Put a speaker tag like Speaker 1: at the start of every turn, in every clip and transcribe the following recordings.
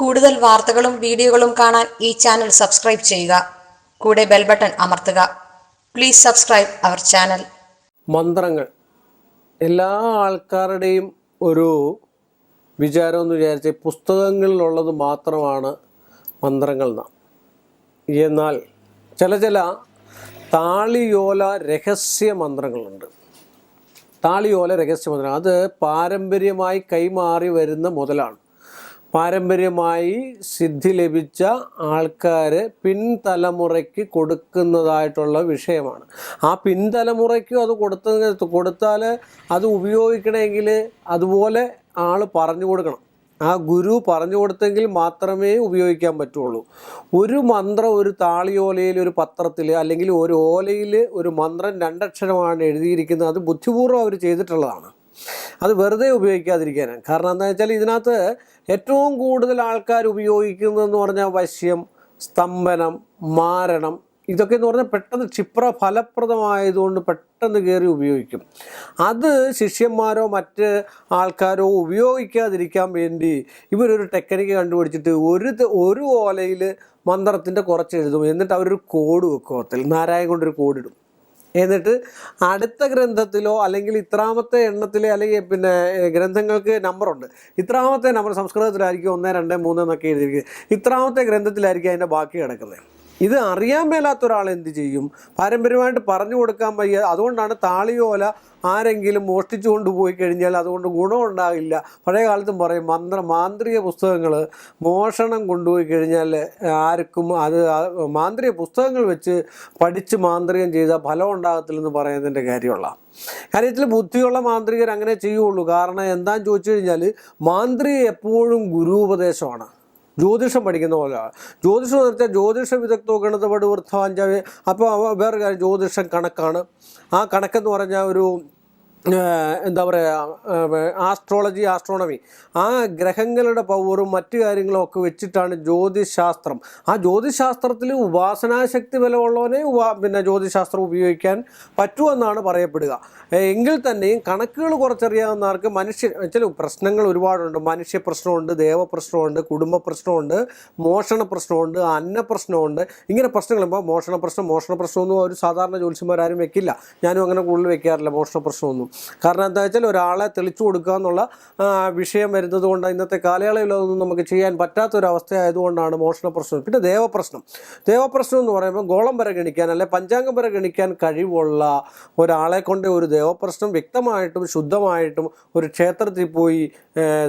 Speaker 1: കൂടുതൽ വാർത്തകളും വീഡിയോകളും കാണാൻ ഈ ചാനൽ സബ്സ്ക്രൈബ് ചെയ്യുക. കൂടെ ബെൽ ബട്ടൺ അമർത്തുക. പ്ലീസ് സബ്സ്ക്രൈബ് അവർ ചാനൽ
Speaker 2: മന്ത്രങ്ങൾ. എല്ലാ ആൾക്കാരുടെയും ഒരു വിചാരം എന്ന് വിചാരിച്ച് പുസ്തകങ്ങളിലുള്ളത് മാത്രമാണ് മന്ത്രങ്ങൾ എന്നാൽ ചില ചില താളിയോല രഹസ്യ മന്ത്രങ്ങളുണ്ട്. താളിയോല രഹസ്യ മന്ത്രം അത് പാരമ്പര്യമായി കൈമാറി വരുന്ന മുതലാണ്. പാരമ്പര്യമായി സിദ്ധി ലഭിച്ച ആൾക്കാർ പിൻതലമുറയ്ക്ക് കൊടുക്കുന്നതായിട്ടുള്ള വിഷയമാണ്. ആ പിൻതലമുറയ്ക്കും അത് കൊടുത്ത കൊടുത്താൽ അത് ഉപയോഗിക്കണമെങ്കിൽ അതുപോലെ ആൾ പറഞ്ഞു കൊടുക്കണം. ആ ഗുരു പറഞ്ഞു കൊടുത്തെങ്കിൽ മാത്രമേ ഉപയോഗിക്കാൻ പറ്റുള്ളൂ. ഒരു മന്ത്രം ഒരു താളിയോലയിൽ ഒരു പത്രത്തിൽ അല്ലെങ്കിൽ ഒരു ഓലയിൽ ഒരു മന്ത്രം രണ്ടക്ഷരമാണ് എഴുതിയിരിക്കുന്നത്. അത് ബുദ്ധിപൂർവം അവർ ചെയ്തിട്ടുള്ളതാണ്. അത് വെറുതെ ഉപയോഗിക്കാതിരിക്കാനാണ്. കാരണം എന്താ വെച്ചാൽ ഇതിനകത്ത് ഏറ്റവും കൂടുതൽ ആൾക്കാർ ഉപയോഗിക്കുന്നതെന്ന് പറഞ്ഞാൽ വശ്യം സ്തംഭനം മാരണം. ഇതൊക്കെ എന്ന് പറഞ്ഞാൽ പെട്ടെന്ന് ക്ഷിപ്ര ഫലപ്രദമായതുകൊണ്ട് പെട്ടെന്ന് കയറി ഉപയോഗിക്കും. അത് ശിഷ്യന്മാരോ മറ്റ് ആൾക്കാരോ ഉപയോഗിക്കാതിരിക്കാൻ വേണ്ടി ഇവരൊരു ടെക്നിക്ക് കണ്ടുപിടിച്ചിട്ട് ഒരു ഒരു ഓലയിൽ മന്ത്രത്തിന്റെ കുറച്ച് എഴുതും. എന്നിട്ട് അവരൊരു കോഡ് വെക്കും. അതിൽ നാരായण കൊണ്ടൊരു കോഡിടും എന്നിട്ട് അടുത്ത ഗ്രന്ഥത്തിലോ അല്ലെങ്കിൽ ഇത്രാമത്തെ എണ്ണത്തിലെ അല്ലെങ്കിൽ പിന്നെ ഗ്രന്ഥങ്ങൾക്ക് നമ്പറുണ്ട് ഇത്രാമത്തെ നമ്പർ സംസ്കൃതത്തിലായിരിക്കും ഒന്ന് രണ്ട് മൂന്ന് എന്നൊക്കെ എഴുതിയിരിക്കുന്നത്. ഇത്രാമത്തെ ഗ്രന്ഥത്തിലായിരിക്കും അതിന്റെ ബാക്കി കിടക്കുന്നത്. ഇത് അറിയാൻ മേലാത്ത ഒരാൾ എന്ത് ചെയ്യും? പാരമ്പര്യമായിട്ട് പറഞ്ഞു കൊടുക്കാൻ വയ്യ. അതുകൊണ്ടാണ് താളിയോല ആരെങ്കിലും മോഷ്ടിച്ചു കൊണ്ടുപോയി കഴിഞ്ഞാൽ അതുകൊണ്ട് ഗുണമുണ്ടാകില്ല പഴയ കാലത്തും പറയും മന്ത്ര മാന്ത്രിക പുസ്തകങ്ങൾ മോഷണം കൊണ്ടുപോയി കഴിഞ്ഞാൽ ആർക്കും അത് മാന്ത്രിക പുസ്തകങ്ങൾ വെച്ച് പഠിച്ച് മാന്ത്രികം ചെയ്താൽ ഫലം ഉണ്ടാകത്തില്ലെന്ന് പറയുന്നതിന്റെ കാര്യമുള്ള. കാര്യത്തിൽ ബുദ്ധിയുള്ള മാന്ത്രികർ അങ്ങനെ ചെയ്യുള്ളൂ. കാരണം എന്താണെന്ന് ചോദിച്ചു കഴിഞ്ഞാൽ മാന്ത്രിക എപ്പോഴും ഗുരുപദേശമാണ്. ജ്യോതിഷം പഠിക്കുന്ന പോലെ ജ്യോതിഷം എന്ന് വെച്ചാൽ ജ്യോതിഷ വിദഗ്ധോ ഗണിതപട് വൃദ്ധവാഞ്ചാവ് അപ്പോൾ വേറെ കാര്യം ജ്യോതിഷം കണക്കാണ്. ആ കണക്കെന്ന് പറഞ്ഞാൽ ഒരു എന്താ പറയുക ആസ്ട്രോളജി ആസ്ട്രോണമി ആ ഗ്രഹങ്ങളുടെ പവറും മറ്റു കാര്യങ്ങളും ഒക്കെ വെച്ചിട്ടാണ് ജ്യോതിശാസ്ത്രം. ആ ജ്യോതിശാസ്ത്രത്തിൽ ഉപാസനാശക്തി ബലമുള്ളവനെ ഉപാ പിന്നെ ജ്യോതിശാസ്ത്രം ഉപയോഗിക്കാൻ പറ്റുമെന്നാണ് പറയപ്പെടുക. എങ്കിൽ തന്നെയും കണക്കുകൾ കുറച്ചറിയാവുന്ന ആൾക്ക് മനുഷ്യ ചില പ്രശ്നങ്ങൾ ഒരുപാടുണ്ട്. മനുഷ്യ പ്രശ്നമുണ്ട് ദേവ പ്രശ്നമുണ്ട് കുടുംബ പ്രശ്നമുണ്ട് മോഷണ പ്രശ്നമുണ്ട് അന്ന പ്രശ്നമുണ്ട്. ഇങ്ങനെ പ്രശ്നങ്ങൾ ഇപ്പോൾ മോഷണ പ്രശ്നം മോഷണ പ്രശ്നമൊന്നും ഒരു സാധാരണ ജ്യോതിഷന്മാരാരും വെക്കില്ല. ഞാനും അങ്ങനെ കൂടുതൽ വെക്കാറില്ല മോഷണ പ്രശ്നമൊന്നും. കാരണം എന്താ വെച്ചാൽ ഒരാളെ തെളിച്ചു കൊടുക്കുക എന്നുള്ള വിഷയം വരുന്നത് കൊണ്ട് ഇന്നത്തെ കാലയളവിൽ അതൊന്നും നമുക്ക് ചെയ്യാൻ പറ്റാത്തൊരവസ്ഥ ആയതുകൊണ്ടാണ് മോഷണ പ്രശ്നം. പിന്നെ ദേവപ്രശ്നം. ദേവപ്രശ്നം എന്ന് പറയുമ്പോൾ ഗോളം വരെ ഗണിക്കാൻ അല്ലെ പഞ്ചാംഗം വരെ ഗണിക്കാൻ കഴിവുള്ള ഒരാളെ കൊണ്ട് ഒരു ദേവപ്രശ്നം വ്യക്തമായിട്ടും ശുദ്ധമായിട്ടും ഒരു ക്ഷേത്രത്തിൽ പോയി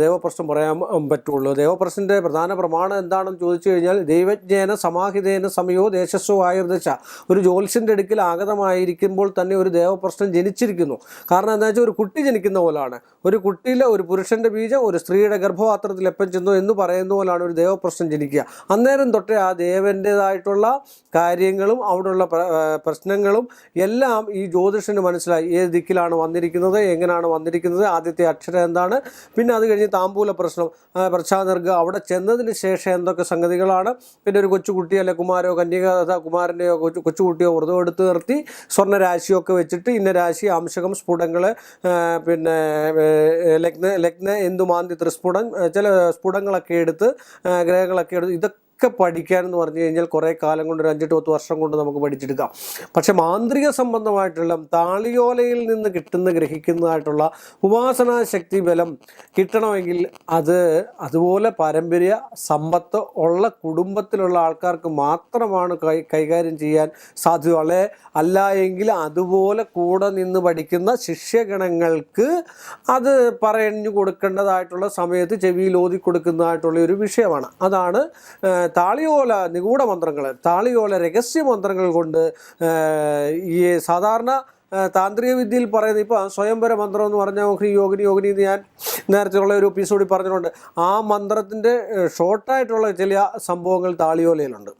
Speaker 2: ദേവപ്രശ്നം പറയാൻ പറ്റുള്ളൂ. ദേവപ്രശ്നത്തിന്റെ പ്രധാന പ്രമാണം എന്താണെന്ന് ചോദിച്ചു കഴിഞ്ഞാൽ ദൈവജ്ഞേന സമാഹിതേന സമയോ ദേശസ്വ ആയുർദശ. ഒരു ജ്യോത്സ്യന്റെ അടുക്കിൽ ആഗതമായിരിക്കുമ്പോൾ തന്നെ ഒരു ദേവപ്രശ്നം ജനിച്ചിരിക്കുന്നു. കാരണം എന്താ വെച്ചാൽ ഒരു കുട്ടി ജനിക്കുന്ന പോലാണ്. ഒരു കുട്ടിയിലെ ഒരു പുരുഷന്റെ ബീജം ഒരു സ്ത്രീയുടെ ഗർഭപാത്രത്തിൽ എപ്പം ചെന്നു എന്ന് പറയുന്ന പോലാണ് ഒരു ദേവപ്രശ്നം ജനിക്കുക. അന്നേരം തൊട്ടേ ആ ദേവന്റേതായിട്ടുള്ള കാര്യങ്ങളും അവിടെയുള്ള പ്രശ്നങ്ങളും എല്ലാം ഈ ജ്യോതിഷന് മനസ്സിലായി. ഏത് ദിക്കിലാണ് വന്നിരിക്കുന്നത് എങ്ങനെയാണ് വന്നിരിക്കുന്നത് ആദ്യത്തെ അക്ഷരം എന്താണ് പിന്നെ അത് കഴിഞ്ഞ് താമ്പൂല പ്രശ്നം പ്രച്ഛാനർഗ അവിടെ ചെന്നതിന് ശേഷം എന്തൊക്കെ സംഗതികളാണ് പിന്നെ ഒരു കൊച്ചുകുട്ടി അല്ലെ കുമാരോ കന്യക കുമാരന്റെയോ കൊച്ചു കൊച്ചുകുട്ടിയോ വ്രതം എടുത്ത് നിർത്തി സ്വർണരാശിയൊക്കെ വെച്ചിട്ട് ഇന്ന രാശി അംശകം സ്ഫുടങ്ങൾ പിന്നെ ഏ, ലഗ്ന ലഗ്ന എന്തുമാന്തി ത്രിസ്ഫുടം ചില സ്ഫുടങ്ങളൊക്കെ എടുത്ത് ഗ്രഹങ്ങളൊക്കെ എടുത്ത് ഇതൊക്കെ ഒക്കെ പഠിക്കാൻ എന്ന് പറഞ്ഞു കഴിഞ്ഞാൽ കുറേ കാലം കൊണ്ട് ഒരു അഞ്ചെട്ട് പത്ത് വർഷം കൊണ്ട് നമുക്ക് പഠിച്ചെടുക്കാം. പക്ഷെ മാന്ത്രിക സംബന്ധമായിട്ടുള്ള താളിയോലയിൽ നിന്ന് കിട്ടുന്ന ഗ്രഹിക്കുന്നതായിട്ടുള്ള ഉപാസനാ ശക്തി ബലം കിട്ടണമെങ്കിൽ അത് അതുപോലെ പാരമ്പര്യ സമ്പത്ത് ഉള്ള കുടുംബത്തിലുള്ള ആൾക്കാർക്ക് മാത്രമാണ് കൈ കൈകാര്യം ചെയ്യാൻ സാധ്യത. അല്ലെ എങ്കിൽ അതുപോലെ കൂടെ നിന്ന് പഠിക്കുന്ന ശിഷ്യഗണങ്ങൾക്ക് അത് പറഞ്ഞു കൊടുക്കേണ്ടതായിട്ടുള്ള സമയത്ത് ചെവിയിൽ ഓതി കൊടുക്കുന്നതായിട്ടുള്ള ഒരു വിഷയമാണ്. അതാണ് താളിയോല നിഗൂഢ മന്ത്രങ്ങൾ താളിയോല രഹസ്യ മന്ത്രങ്ങൾ കൊണ്ട് ഈ സാധാരണ താന്ത്രിക വിദ്യയിൽ പറയുന്ന ഇപ്പോൾ സ്വയംവര മന്ത്രം എന്ന് പറഞ്ഞ ഓഹ്രി യോഗിനി യോഗിനി എന്ന് ഞാൻ നേരത്തെ ഉള്ള ഒരു എപ്പിസോഡിൽ പറഞ്ഞിട്ടുണ്ട്. ആ മന്ത്രത്തിന്റെ ഷോർട്ടായിട്ടുള്ള ചില സംഭവങ്ങൾ താളിയോലയിലുണ്ട്.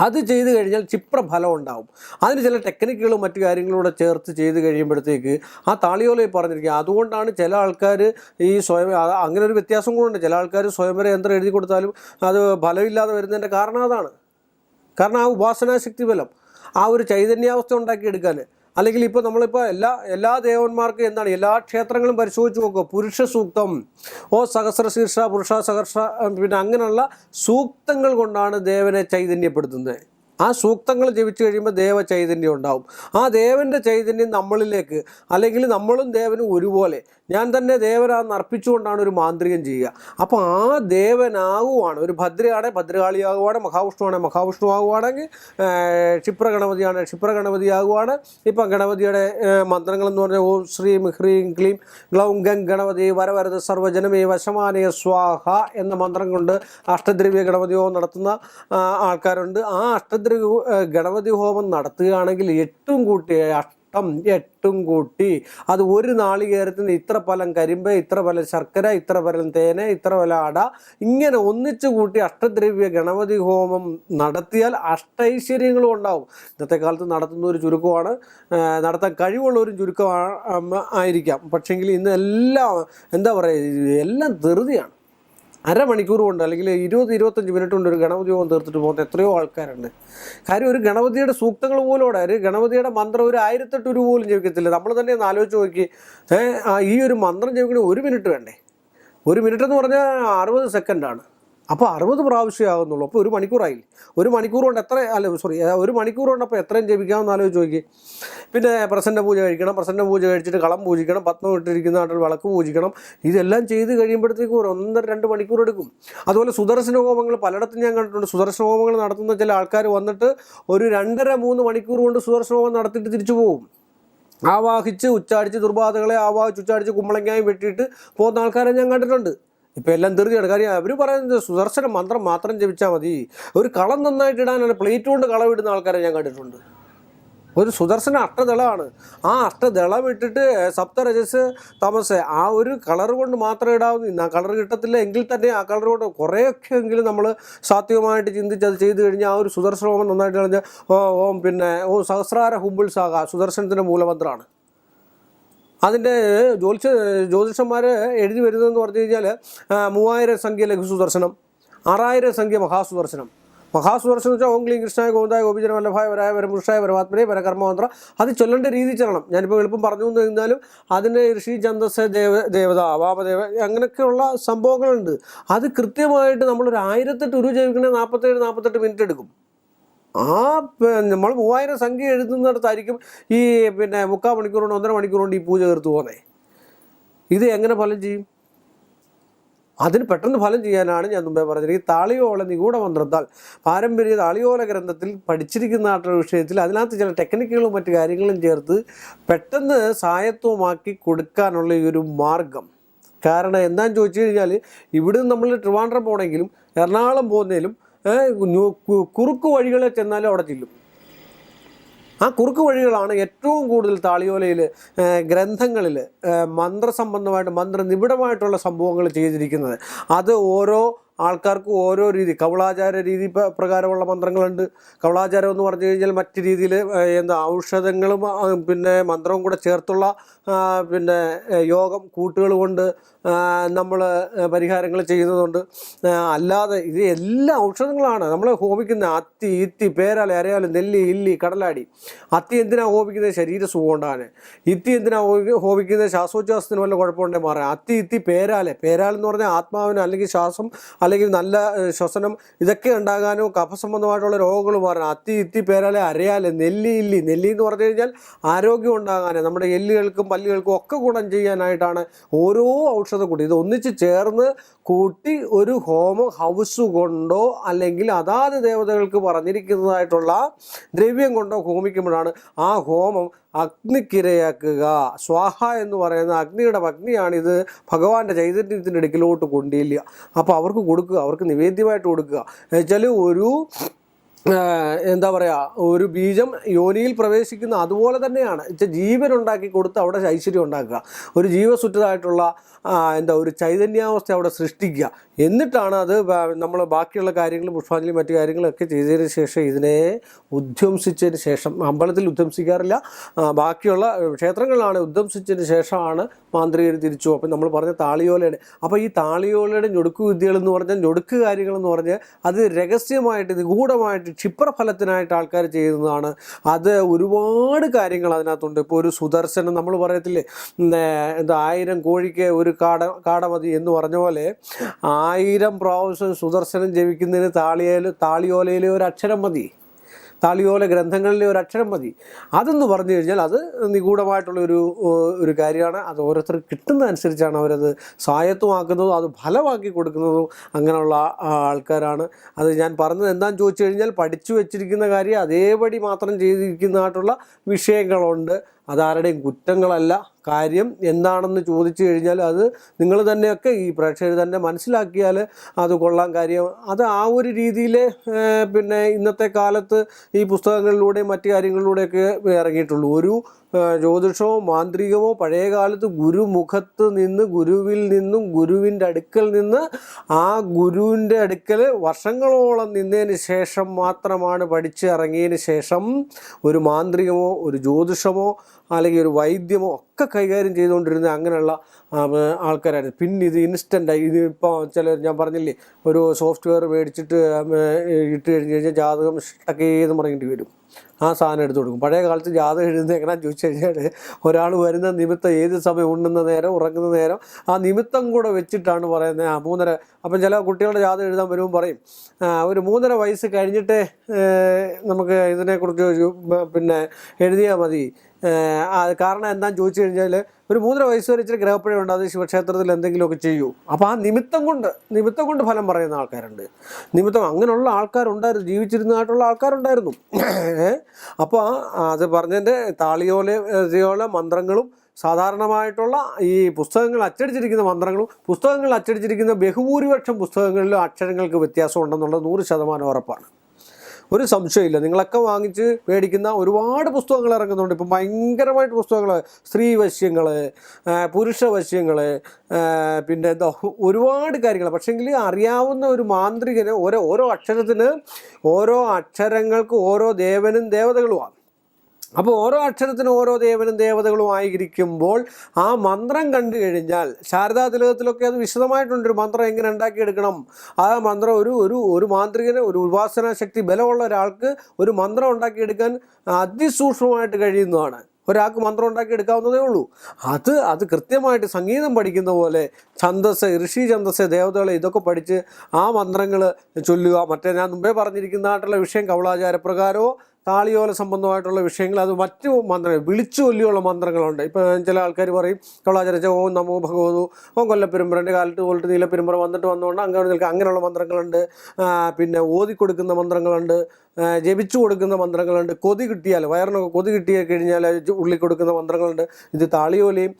Speaker 2: അത് ചെയ്തു കഴിഞ്ഞാൽ ചിപ്ര ഫലം ഉണ്ടാവും. അതിന് ചില ടെക്നിക്കുകളും മറ്റു കാര്യങ്ങളും കൂടെ ചേർത്ത് ചെയ്ത് കഴിയുമ്പോഴത്തേക്ക് ആ താളിയോലയിൽ പറഞ്ഞിരിക്കുക. അതുകൊണ്ടാണ് ചില ആൾക്കാർ ഈ സ്വയം അങ്ങനെ ഒരു വ്യത്യാസം കൂടെ ചില ആൾക്കാർ സ്വയംവര യന്ത്രം എഴുതി കൊടുത്താലും അത് ഫലമില്ലാതെ വരുന്നതിന്റെ കാരണം അതാണ്. കാരണം ആ ഉപാസനാശക്തി ബലം ആ ഒരു ചൈതന്യാവസ്ഥ ഉണ്ടാക്കിയെടുക്കാൻ അല്ലെങ്കിൽ ഇപ്പോൾ നമ്മളിപ്പോൾ എല്ലാ എല്ലാ ദേവന്മാർക്കും എന്താണ് എല്ലാ ക്ഷേത്രങ്ങളും പരിശോധിച്ച് നോക്കുക പുരുഷ സൂക്തം ഓ സഹസ്ര ശീർഷ പുരുഷ സഹർഷ പിന്നെ അങ്ങനെയുള്ള സൂക്തങ്ങൾ കൊണ്ടാണ് ദേവനെ ചൈതന്യപ്പെടുത്തുന്നത്. ആ സൂക്തങ്ങൾ ജപിച്ചു കഴിയുമ്പോൾ ദേവ ചൈതന്യം ഉണ്ടാവും. ആ ദേവന്റെ ചൈതന്യം നമ്മളിലേക്ക് അല്ലെങ്കിൽ നമ്മളും ദേവനും ഒരുപോലെ ഞാൻ തന്നെ ദേവനാന്ന് അർപ്പിച്ചുകൊണ്ടാണ് ഒരു മാന്ത്രികം ചെയ്യുക. അപ്പോൾ ആ ദേവനാകുവാണ് ഒരു ഭദ്രയാണെ ഭദ്രകാളിയാകുവാണ് മഹാവിഷ്ണുവാണ് മഹാവിഷ്ണു ആകുവാണെങ്കിൽ ക്ഷിപ്ര ഗണപതിയാണ് ക്ഷിപ്ര ഗണപതി ആകുവാണ് ഇപ്പം ഗണപതിയുടെ മന്ത്രങ്ങളെന്ന് പറഞ്ഞാൽ ഓം ശ്രീം ഹ്രീം ക്ലീം ഗ്ലൗം ഗംഗ് ഗണപതി വരവരത് സർവജനമേ വശമാനയ സ്വാഹ എന്ന മന്ത്രം കൊണ്ട് അഷ്ടദ്രവ്യ ഗണപതി ഹോമം നടത്തുന്ന ആൾക്കാരുണ്ട്. ആ അഷ്ടദ്രവ്യ ഗണപതി ഹോമം നടത്തുകയാണെങ്കിൽ എട്ടും കൂട്ടി അഷ്ടം എട്ടും കൂട്ടി. അത് ഒരു നാളികേരത്തിന് ഇത്ര ഫലം കരിമ്പ് ഇത്ര ഫലം ശർക്കര ഇത്ര ഫലം തേന് ഇത്ര ഫലം അട. ഇങ്ങനെ ഒന്നിച്ചു കൂട്ടി അഷ്ടദ്രവ്യ ഗണപതി ഹോമം നടത്തിയാൽ അഷ്ടൈശ്വര്യങ്ങളും ഉണ്ടാവും. ഇന്നത്തെ കാലത്ത് നടത്തുന്ന ഒരു ചുരുക്കമാണ്. നടത്താൻ നടത്താൻ കഴിവുള്ളവരും ചുരുക്കം ആയിരിക്കാം. പക്ഷേങ്കിൽ ഇന്ന് എല്ലാം എന്താ പറയുക എല്ലാം ധൃതിയാണ്. അരമണിക്കൂർ കൊണ്ട് അല്ലെങ്കിൽ ഇരുപത് ഇരുപത്തഞ്ച് മിനിറ്റ് കൊണ്ട് ഒരു ഗണപതി ഹോമം തീർത്തിട്ട് പോകുന്ന എത്രയോ ആൾക്കാരുണ്ട്. കാര്യം ഒരു ഗണപതിയുടെ സൂക്തങ്ങൾ പോലും അവിടെ ഒരു ഗണപതിയുടെ മന്ത്രം ഒരു ആയിരത്തെട്ട് രൂപ പോലും ജപിക്കത്തില്ല. നമ്മൾ തന്നെ ഒന്ന് ആലോചിച്ച് നോക്കി. ഈ ഒരു മന്ത്രം ജപിക്കണമെങ്കിൽ ഒരു മിനിറ്റ് വേണ്ടേ? ഒരു മിനിറ്റ് എന്ന് പറഞ്ഞാൽ അറുപത് സെക്കൻഡാണ് അപ്പോൾ അറുപത് പ്രാവശ്യം ആകുന്നുള്ളൂ അപ്പോൾ ഒരു മണിക്കൂറായില്ലേ ഒരു മണിക്കൂർ കൊണ്ട് എത്ര അല്ല സോറി ഒരു മണിക്കൂർ കൊണ്ട് അപ്പോൾ എത്രയും ജപിക്കാമെന്ന് ആലോചിച്ച് നോക്കി പിന്നെ പ്രസന്ന പൂജ കഴിക്കണം പ്രസന്ന പൂജ കഴിച്ചിട്ട് കളം പൂജിക്കണം പത്മം ഇട്ടിരിക്കുന്ന ആട്ടിൽ വിളക്ക് പൂജിക്കണം. ഇതെല്ലാം ചെയ്ത് കഴിയുമ്പോഴത്തേക്കും ഒരു ഒന്നര രണ്ട് മണിക്കൂർ എടുക്കും. അതുപോലെ സുദർശന ഹോമങ്ങൾ പലയിടത്തും ഞാൻ കണ്ടിട്ടുണ്ട്. സുദർശന ഹോമങ്ങൾ നടത്തുന്ന ചില ആൾക്കാർ വന്നിട്ട് ഒരു രണ്ടര മൂന്ന് മണിക്കൂർ കൊണ്ട് സുദർശന ഹോമം നടത്തിയിട്ട് തിരിച്ചു പോകും ആവാഹിച്ച് ഉച്ചാടിച്ച് ദുർബാധകളെ ആവാഹിച്ച് ഉച്ചാടിച്ച് കുമ്പളങ്ങായും വെട്ടിയിട്ട് പോകുന്ന ആൾക്കാരെ ഞാൻ കണ്ടിട്ടുണ്ട്. ഇപ്പം എല്ലാം തീർച്ചയാണ് കാര്യം അവർ പറയുന്നത് സുദർശന മന്ത്രം മാത്രം ജപിച്ചാൽ മതി. ഒരു കളം നന്നായിട്ട് ഇടാനാണ് പ്ലേറ്റ് കൊണ്ട് കളം ഇടുന്ന ആൾക്കാരെ ഞാൻ കണ്ടിട്ടുണ്ട്. ഒരു സുദർശന അഷ്ടദളമാണ്. ആ അഷ്ടദളം ഇട്ടിട്ട് സപ്തരജസ് തമസ് ആ ഒരു കളർ കൊണ്ട് മാത്രം ഇടാവുന്ന ആ കളർ കിട്ടത്തില്ല എങ്കിൽ തന്നെ ആ കളർ കൊണ്ട് കുറേയൊക്കെ എങ്കിലും നമ്മൾ സാത്വികമായിട്ട് ചിന്തിച്ച് അത് ചെയ്ത് കഴിഞ്ഞാൽ ആ ഒരു സുദർശന നന്നായിട്ട് കളഞ്ഞ് ഓ ഓം പിന്നെ ഓ സഹസ്രാര ഹുംബിൾ സാഗ സുദർശനത്തിന്റെ മൂലമന്ത്രമാണ് അതിന്റെ ജ്യോതിഷ ജ്യോതിഷന്മാർ എഴുതി വരുന്നതെന്ന് പറഞ്ഞു കഴിഞ്ഞാൽ മൂവായിരം സംഖ്യ ലഘു സുദർശനം ആറായിരം സംഖ്യ മഹാസുദർശനം മഹാസുദർശനം വെച്ചാൽ ഓം കൃഷ്ണായ ഗോവിന്ദായ ഗോപിജന വല്ലഭായ വരായ വരപുരുഷായ പരമാത്മനെ പരകർമ്മമന്ത്ര അത് ചൊല്ലേണ്ട രീതി ചെല്ലണം. ഞാനിപ്പോൾ എളുപ്പം പറഞ്ഞു എന്ന് കഴിഞ്ഞാലും അതിന്റെ ഋഷി ഛന്ദസ് ദേവ ദേവത അവാപദേവ അങ്ങനെയൊക്കെയുള്ള സംഭവങ്ങളുണ്ട്. അത് കൃത്യമായിട്ട് നമ്മളൊരു ആയിരത്തെട്ട് ഉരു ജൈവിക്കണേ നാൽപ്പത്തേഴ് നാൽപ്പത്തെട്ട് മിനിറ്റ് എടുക്കും ആ നമ്മൾ മൂവായിരം സംഖ്യ എഴുതുന്നിടത്തായിരിക്കും ഈ പിന്നെ മുക്കാൽ മണിക്കൂർ കൊണ്ട് ഒന്നര മണിക്കൂർ കൊണ്ട് ഈ പൂജ തീർത്ത് പോകുന്നത് ഇത് എങ്ങനെ ഫലം ചെയ്യും? അതിന് പെട്ടെന്ന് ഫലം ചെയ്യാനാണ് ഞാൻ മുമ്പേ പറഞ്ഞത്. ഈ താളിയോല നിഗൂഢ മന്ത്രത്താൽ പാരമ്പര്യ താളിയോല ഗ്രന്ഥത്തിൽ പഠിച്ചിരിക്കുന്ന വിഷയത്തിൽ അതിനകത്ത് ചില ടെക്നിക്കുകളും മറ്റു കാര്യങ്ങളും ചേർത്ത് പെട്ടെന്ന് സായത്വമാക്കി കൊടുക്കാനുള്ള ഈ ഒരു മാർഗം. കാരണം എന്താണെന്ന് ചോദിച്ചു കഴിഞ്ഞാൽ ഇവിടുന്ന് നമ്മൾ ട്രിവാൻഡ്രം പോകണമെങ്കിലും എറണാകുളം പോകുന്നതിലും കുറുക്ക് വഴികളെ ചെന്നാലും അവിടെ ചെല്ലും. ആ കുറുക്ക് വഴികളാണ് ഏറ്റവും കൂടുതൽ താളിയോലയിൽ ഗ്രന്ഥങ്ങളിൽ മന്ത്രസംബന്ധമായിട്ട് മന്ത്രനിബിഡമായിട്ടുള്ള സംഭവങ്ങൾ ചെയ്തിരിക്കുന്നത്. അത് ഓരോ ആൾക്കാർക്കും ഓരോ രീതി കവളാചാര രീതി പ്രകാരമുള്ള മന്ത്രങ്ങളുണ്ട്. കവളാചാരം എന്ന് പറഞ്ഞു കഴിഞ്ഞാൽ മറ്റ് രീതിയിൽ എന്താ ഔഷധങ്ങളും പിന്നെ മന്ത്രവും കൂടെ ചേർത്തുള്ള പിന്നെ യോഗം കൂട്ടുകൾ കൊണ്ട് നമ്മൾ പരിഹാരങ്ങൾ ചെയ്യുന്നതുണ്ട്. അല്ലാതെ ഇത് എല്ലാ ഔഷധങ്ങളാണ്. നമ്മൾ ഹോമിക്കുന്ന അത്തി ഇത്തി പേരാല അരയാൽ നെല്ലി ഇല്ലി കടലാടി. അത്തി എന്തിനാണ് ഹോമിക്കുന്നത്? ശരീര സുഖം ഇത്തി എന്തിനാണ് ഹോമി- ഹോമിക്കുന്നത്? ശ്വാസോച്ഛ്വാസത്തിന് വല്ല കുഴപ്പമുണ്ടെങ്കിൽ മാറാം. അത്തി ഇത്തി പേരാൽ പേരാലെന്ന് പറഞ്ഞാൽ ആത്മാവിന് അല്ലെങ്കിൽ ശ്വാസം അല്ലെങ്കിൽ നല്ല ശ്വസനം ഇതൊക്കെ ഉണ്ടാകാനോ കഫസംബന്ധമായിട്ടുള്ള രോഗങ്ങൾ മാറാൻ അത്തി ഇത്തി പേരാലെ അരയാലെ നെല്ലി ഇല്ലി. നെല്ലി എന്ന് പറഞ്ഞു കഴിഞ്ഞാൽ ആരോഗ്യം ഉണ്ടാകാൻ നമ്മുടെ എല്ലുകൾക്കും പല്ലുകൾക്കും ഒക്കെ ഗുണം ചെയ്യാനായിട്ടാണ് ഓരോ ഔഷധക്കൂട്ടി ഇത് ഒന്നിച്ച് ചേർന്ന് കൂട്ടി ഒരു ഹോമം ഹൗസ് കൊണ്ടോ അല്ലെങ്കിൽ അതാത് ദേവതകൾക്ക് പറഞ്ഞിരിക്കുന്നതായിട്ടുള്ള ദ്രവ്യം കൊണ്ടോ ഹോമിക്കുമ്പോഴാണ് ആ ഹോമം അഗ്നിക്കിരയാക്കുക സ്വാഹ എന്ന് പറയുന്ന അഗ്നിയുടെ അഗ്നിയാണിത് ഭഗവാന്റെ ചൈതന്യത്തിന്റെ ഇടുക്കിലോട്ട് കൊണ്ടില്ല അപ്പോൾ അവർക്ക് കൊടുക്കുക അവർക്ക് നിവേദ്യമായിട്ട് കൊടുക്കുക. എന്നുവെച്ചാൽ ഒരു എന്താ പറയുക ഒരു ബീജം യോനിയിൽ പ്രവേശിക്കുന്ന അതുപോലെ തന്നെയാണ്. ജീവൻ ഉണ്ടാക്കി കൊടുത്ത് അവിടെ ഐശ്വര്യം ഉണ്ടാക്കുക. ഒരു ജീവസുറ്റതായിട്ടുള്ള എന്താ ഒരു ചൈതന്യാവസ്ഥ അവിടെ സൃഷ്ടിക്കുക. എന്നിട്ടാണ് അത് നമ്മൾ ബാക്കിയുള്ള കാര്യങ്ങൾ പുഷ്പാഞ്ജലി മറ്റു കാര്യങ്ങളൊക്കെ ചെയ്തതിന് ശേഷം ഇതിനെ ഉദ്ധ്വംസിച്ചതിന് ശേഷം അമ്പലത്തിൽ ഉദ്ധ്വംസിക്കാറില്ല. ബാക്കിയുള്ള ക്ഷേത്രങ്ങളിലാണ് ഉദ്ധ്വംസിച്ചതിന് ശേഷമാണ് മാന്ത്രികർ തിരിച്ചു. അപ്പം നമ്മൾ പറഞ്ഞ താളിയോലയുടെ അപ്പോൾ ഈ താളിയോലയുടെ ഞൊടുക്ക് വിദ്യകൾ എന്ന് പറഞ്ഞാൽ ഞൊടുക്ക് കാര്യങ്ങളെന്ന് പറഞ്ഞാൽ അത് രഹസ്യമായിട്ട് നിഗൂഢമായിട്ട് ക്ഷിപ്രഫലത്തിനായിട്ട് ആൾക്കാർ ചെയ്യുന്നതാണ്. അത് ഒരുപാട് കാര്യങ്ങൾ അതിനകത്തുണ്ട്. ഇപ്പോൾ ഒരു സുദർശനം നമ്മൾ പറയത്തില്ലേ? എന്താ ആയിരം കോഴിക്ക് ഒരു കാട കാട മതി എന്ന് പറഞ്ഞ പോലെ ആയിരം പ്രാവശ്യം സുദർശനം ജപിക്കുന്നതിന് താളിയേൽ താളിയോലയിലെ ഒരു അക്ഷരം മതി. താളിയോല ഗ്രന്ഥങ്ങളിലെ ഒരു അക്ഷരം മതി. അതെന്ന് പറഞ്ഞു കഴിഞ്ഞാൽ അത് നിഗൂഢമായിട്ടുള്ള ഒരു ഒരു കാര്യമാണ്. അത് ഓരോരുത്തർ കിട്ടുന്നതനുസരിച്ചാണ് അവരത് സ്വായത്തമാക്കുന്നതും അത് ഫലമാക്കി കൊടുക്കുന്നതും അങ്ങനെയുള്ള ആൾക്കാരാണ്. അത് ഞാൻ പറഞ്ഞത് എന്താണെന്ന് ചോദിച്ചു കഴിഞ്ഞാൽ പഠിച്ചു വെച്ചിരിക്കുന്ന കാര്യം അതേപടി മാത്രം ചെയ്തിരിക്കുന്നതായിട്ടുള്ള വിഷയങ്ങളുണ്ട്. അതാരുടെയും കുറ്റങ്ങളല്ല. കാര്യം എന്താണെന്ന് ചോദിച്ചു കഴിഞ്ഞാൽ അത് നിങ്ങൾ തന്നെയൊക്കെ ഈ പ്രേക്ഷകർ തന്നെ മനസ്സിലാക്കിയാൽ അത് കൊള്ളാം. കാര്യം അത് ആ ഒരു രീതിയിൽ പിന്നെ ഇന്നത്തെ കാലത്ത് ഈ പുസ്തകങ്ങളിലൂടെയും മറ്റു കാര്യങ്ങളിലൂടെയൊക്കെ ഇറങ്ങിയിട്ടുള്ളൂ. ഒരു ജ്യോതിഷമോ മാന്ത്രികമോ പഴയകാലത്ത് ഗുരുമുഖത്ത് നിന്ന് ഗുരുവിൽ നിന്നും ഗുരുവിന്റെ അടുക്കൽ നിന്ന് ആ ഗുരുവിന്റെ അടുക്കൽ വർഷങ്ങളോളം നിന്നതിന് ശേഷം മാത്രമാണ് പഠിച്ച് ഇറങ്ങിയതിന് ശേഷം ഒരു മാന്ത്രികമോ ഒരു ജ്യോതിഷമോ അല്ലെങ്കിൽ ഒരു വൈദ്യമോ ഒക്കെ കൈകാര്യം ചെയ്തുകൊണ്ടിരുന്ന അങ്ങനെയുള്ള ആൾക്കാരായിരുന്നു. പിന്നെ ഇത് ഇൻസ്റ്റന്റായി ഇത് ഇപ്പോൾ ചില ഞാൻ പറഞ്ഞില്ലേ ഒരു സോഫ്റ്റ്വെയർ മേടിച്ചിട്ട് ഇട്ട് കഴിഞ്ഞ് കഴിഞ്ഞാൽ ജാതകം ടക്കേന്ന് പറഞ്ഞിട്ട് വരും. ആ സാധനം എടുത്തു കൊടുക്കും. പഴയ കാലത്ത് ജാതകം എഴുതുന്നത് എങ്ങനെ ചോദിച്ചു കഴിഞ്ഞാൽ ഒരാൾ വരുന്ന നിമിത്തം ഏത് സമയം ഉണ്ണുന്ന നേരം ഉറങ്ങുന്ന നേരം ആ നിമിത്തം കൂടെ വെച്ചിട്ടാണ് പറയുന്നത്. ആ മൂന്നര അപ്പം ചില കുട്ടികളുടെ ജാതകം എഴുതാൻ വരുമ്പോൾ പറയും ഒരു മൂന്നര വയസ്സ് കഴിഞ്ഞിട്ട് നമുക്ക് ഇതിനെക്കുറിച്ച് പിന്നെ എഴുതിയാൽ മതി. കാരണം എന്താണെന്ന് ചോദിച്ചു കഴിഞ്ഞാൽ ഒരു മൂന്നര വയസ്സ് വരെ ഇച്ചിരി ഗ്രഹപ്പഴം അത് ശിവക്ഷേത്രത്തിൽ എന്തെങ്കിലുമൊക്കെ ചെയ്യൂ. അപ്പോൾ ആ നിമിത്തം കൊണ്ട് നിമിത്തം കൊണ്ട് ഫലം പറയുന്ന ആൾക്കാരുണ്ട്. നിമിത്തം അങ്ങനെയുള്ള ആൾക്കാരുണ്ടായിരുന്നു ജീവിച്ചിരുന്നതായിട്ടുള്ള ആൾക്കാരുണ്ടായിരുന്നു. അപ്പോൾ അത് പറഞ്ഞതിന്റെ താളിയോല മന്ത്രങ്ങളും സാധാരണമായിട്ടുള്ള ഈ പുസ്തകങ്ങൾ അച്ചടിച്ചിരിക്കുന്ന മന്ത്രങ്ങളും പുസ്തകങ്ങൾ അച്ചടിച്ചിരിക്കുന്ന ബഹുഭൂരിപക്ഷം പുസ്തകങ്ങളിലും അക്ഷരങ്ങൾക്ക് വ്യത്യാസം ഉണ്ടെന്നുള്ളത് നൂറ് ശതമാനം ഉറപ്പാണ്. ഒരു സംശയമില്ല. നിങ്ങളൊക്കെ വാങ്ങിച്ച് മേടിക്കുന്ന ഒരുപാട് പുസ്തകങ്ങൾ ഇറങ്ങുന്നുണ്ട്. ഇപ്പം ഭയങ്കരമായിട്ട് പുസ്തകങ്ങൾ സ്ത്രീവശ്യങ്ങൾ പുരുഷവശ്യങ്ങൾ പിന്നെ എന്താ ഒരുപാട് കാര്യങ്ങൾ. പക്ഷേങ്കിൽ അറിയാവുന്ന ഒരു മാന്ത്രികന് ഓരോ ഓരോ അക്ഷരത്തിന് ഓരോ അക്ഷരങ്ങൾക്ക് ഓരോ ദേവനും ദേവതകളുമാണ്. അപ്പോൾ ഓരോ അക്ഷരത്തിനും ഓരോ ദേവനും ദേവതകളും ആയിരിക്കുമ്പോൾ ആ മന്ത്രം കണ്ടു കഴിഞ്ഞാൽ ശാരദാ തിലകത്തിലൊക്കെ അത് വിശദമായിട്ടുണ്ട്. ഒരു മന്ത്രം എങ്ങനെ ഉണ്ടാക്കിയെടുക്കണം? ആ മന്ത്രം ഒരു ഒരു ഒരു മാന്ത്രികന് ഒരു ഉപാസനാ ശക്തി ബലമുള്ള ഒരാൾക്ക് ഒരു മന്ത്രം ഉണ്ടാക്കിയെടുക്കാൻ അതിസൂക്ഷ്മമായിട്ട് കഴിയുന്നതാണ്. ഒരാൾക്ക് മന്ത്രം ഉണ്ടാക്കി എടുക്കാവുന്നതേ ഉള്ളൂ. അത് അത് കൃത്യമായിട്ട് സംഗീതം പഠിക്കുന്ന പോലെ ഛന്തസ് ഋഷി ഛന്തസ് ദേവതകളെ ഇതൊക്കെ പഠിച്ച് ആ മന്ത്രങ്ങൾ ചൊല്ലുക. മറ്റേ ഞാൻ മുമ്പേ പറഞ്ഞിരിക്കുന്നതായിട്ടുള്ള വിഷയം കവളാചാരപ്രകാരമോ താളിയോല സംബന്ധമായിട്ടുള്ള വിഷയങ്ങൾ അത് മറ്റു മന്ത്രങ്ങൾ വിളിച്ചു ചൊല്ലിയുള്ള മന്ത്രങ്ങളുണ്ട്. ഇപ്പം ചില ആൾക്കാർ പറയും കവളാചാര ഓം നമോ ഭഗവതു ഓം കൊല്ലപ്പെരുമ്പറന്റെ കാലത്ത് പോലിട്ട് നീലപ്പെരുമ്പറ വന്നിട്ട് വന്നുകൊണ്ട് അങ്ങനെ നിൽക്കുക അങ്ങനെയുള്ള മന്ത്രങ്ങളുണ്ട്. പിന്നെ ഓതിക്കൊടുക്കുന്ന മന്ത്രങ്ങളുണ്ട്. ജപിച്ചു കൊടുക്കുന്ന മന്ത്രങ്ങളുണ്ട്. കൊതി കിട്ടിയാൽ വയറിനൊക്കെ കൊതി കിട്ടിയ കഴിഞ്ഞാൽ ഉള്ളിൽ കൊടുക്കുന്ന മന്ത്രങ്ങളുണ്ട്. ഇത് താളിയോലയും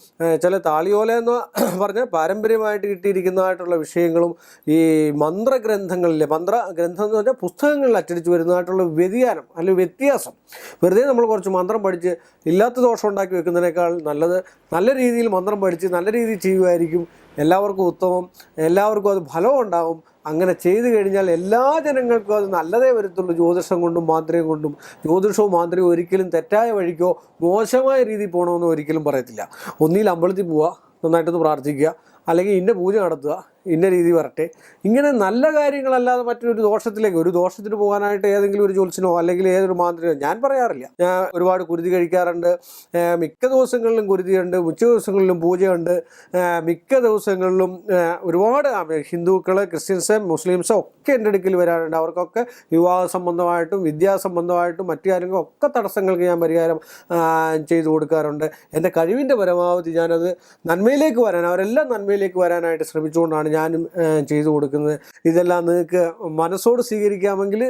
Speaker 2: ചില താളിയോല എന്ന് പറഞ്ഞാൽ പാരമ്പര്യമായിട്ട് കിട്ടിയിരിക്കുന്നതായിട്ടുള്ള വിഷയങ്ങളും ഈ മന്ത്രഗ്രന്ഥങ്ങളിലെ മന്ത്ര ഗ്രന്ഥം എന്ന് പറഞ്ഞാൽ പുസ്തകങ്ങളിൽ അച്ചടിച്ച് വരുന്നതായിട്ടുള്ള വ്യതിയാനം അല്ലെങ്കിൽ വ്യത്യാസം. വെറുതെ നമ്മൾ കുറച്ച് മന്ത്രം പഠിച്ച് ഇല്ലാത്ത ദോഷം ഉണ്ടാക്കി വെക്കുന്നതിനേക്കാൾ നല്ലത് നല്ല രീതിയിൽ മന്ത്രം പഠിച്ച് നല്ല രീതിയിൽ ചെയ്യുമായിരിക്കും എല്ലാവർക്കും ഉത്തമം എല്ലാവർക്കും അത് ഫലവും ഉണ്ടാകും അങ്ങനെ ചെയ്തു കഴിഞ്ഞാൽ എല്ലാ ജനങ്ങൾക്കും അത് നല്ലതേ വരത്തുള്ളൂ. ജ്യോതിഷം കൊണ്ടും മാന്ത്രികം കൊണ്ടും. ജ്യോതിഷവും മാന്ത്രികവും ഒരിക്കലും തെറ്റായ വഴിക്കോ മോശമായ രീതിയിൽ പോകണമെന്ന് ഒരിക്കലും പറയത്തില്ല. ഒന്നിൽ അമ്പലത്തിൽ പോവുക നന്നായിട്ടൊന്ന് പ്രാർത്ഥിക്കുക അല്ലെങ്കിൽ ഇന്ന പൂജ നടത്തുക ഇന്ന രീതി വരട്ടെ. ഇങ്ങനെ നല്ല കാര്യങ്ങളല്ലാതെ മറ്റൊരു ദോഷത്തിലേക്ക് ഒരു ദോഷത്തിന് പോകാനായിട്ട് ഏതെങ്കിലും ഒരു ജോലിസിനോ അല്ലെങ്കിൽ ഏതൊരു മാന്ത്രികോ ഞാൻ പറയാറില്ല. ഞാൻ ഒരുപാട് കുരുതി കഴിക്കാറുണ്ട്. മിക്ക ദിവസങ്ങളിലും കുരുതിയുണ്ട് ഉച്ച ദിവസങ്ങളിലും പൂജയുണ്ട്. മിക്ക ദിവസങ്ങളിലും ഒരുപാട് ഹിന്ദുക്കൾ ക്രിസ്ത്യൻസ് മുസ്ലിംസ് ഒക്കെ എന്റെ അടുക്കൽ വരാറുണ്ട്. അവർക്കൊക്കെ വിവാഹ സംബന്ധമായിട്ടും വിദ്യാസംബന്ധമായിട്ടും മറ്റു കാര്യങ്ങളും ഒക്കെ തടസ്സങ്ങൾക്ക് ഞാൻ പരിഹാരം ചെയ്തു കൊടുക്കാറുണ്ട്. എന്റെ കഴിവിന്റെ പരമാവധി ഞാനത് നന്മയിലേക്ക് വരാൻ അവരെല്ലാം നന്മയിലേക്ക് വരാനായിട്ട് ശ്രമിച്ചുകൊണ്ടാണ് ഞാനും ചെയ്തു കൊടുക്കുന്നത്. ഇതെല്ലാം നിങ്ങൾക്ക് മനസ്സോട് സ്വീകരിക്കാമെങ്കിൽ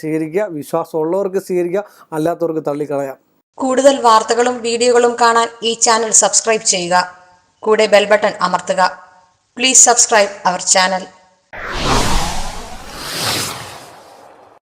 Speaker 2: സ്വീകരിക്കുക. വിശ്വാസമുള്ളവർക്ക് സ്വീകരിക്കുക. അല്ലാത്തവർക്ക് തള്ളിക്കളയാം.
Speaker 1: കൂടുതൽ വാർത്തകളും വീഡിയോകളും കാണാൻ ഈ ചാനൽ സബ്സ്ക്രൈബ് ചെയ്യുക. കൂടെ ബെൽബട്ടൺ അമർത്തുക. Please subscribe our channel.